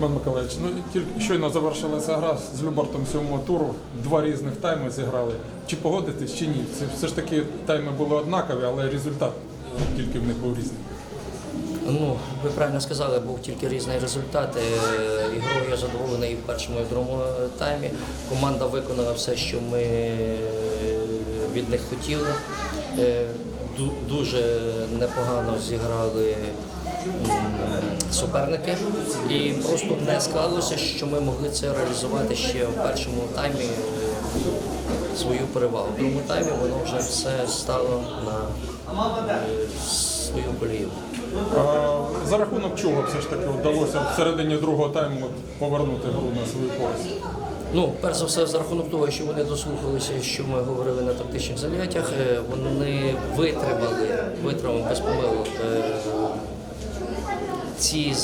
Іван Миколаївич, ну тільки щойно завершилася гра з Любартом сьомого туру. Два різних тайми зіграли. Чи погодитесь, чи ні? Це все ж таки тайми були однакові, але результат тільки в них був різний. Ну, ви правильно сказали, був тільки різний результат. Е, Ігрою я задоволений і в першому, і в другому таймі. Команда виконала все, що ми від них хотіли. Е, Дуже непогано зіграли суперники. І просто не склалося, що ми могли це реалізувати ще в першому таймі е, свою перевагу. В другому таймі воно вже все стало на е, свою колію. За рахунок чого все ж таки вдалося в середині другого тайму повернути гру на свою користь? Ну, перш за все, за рахунок того, що вони дослухалися, що ми говорили на тактичних заняттях, е, вони витримали, витримали без помилок е, ці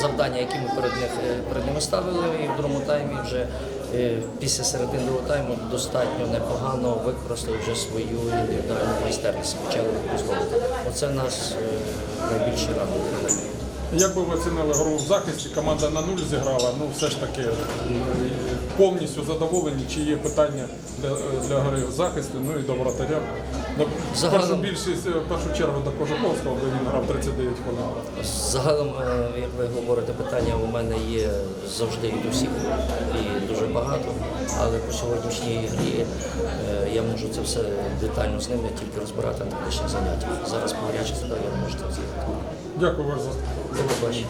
завдання, які ми перед, них, е, перед ними ставили, і в другому таймі вже після середини другого тайму достатньо непогано використали вже свою індивідуальну майстерність, почали використовувати. Оце нас найбільше радує. Як би ви оцінили гру в захисті? Команда на нуль зіграла, ну все ж таки повністю задоволені, чи є питання для, для гри в захисті, ну і до вратаря. Загалом- першу більшість, е, в першу чергу до Кожуковського, бо він грав 39 хвилин. Загалом, е, як ви говорите, питання у мене є завжди і до всіх і дуже багато. Але по сьогоднішній грі е, я можу це все детально з ними тільки розбирати на тактичних заняттях. Зараз по гарячих задачах не можете це. Дякую вас за 这么多小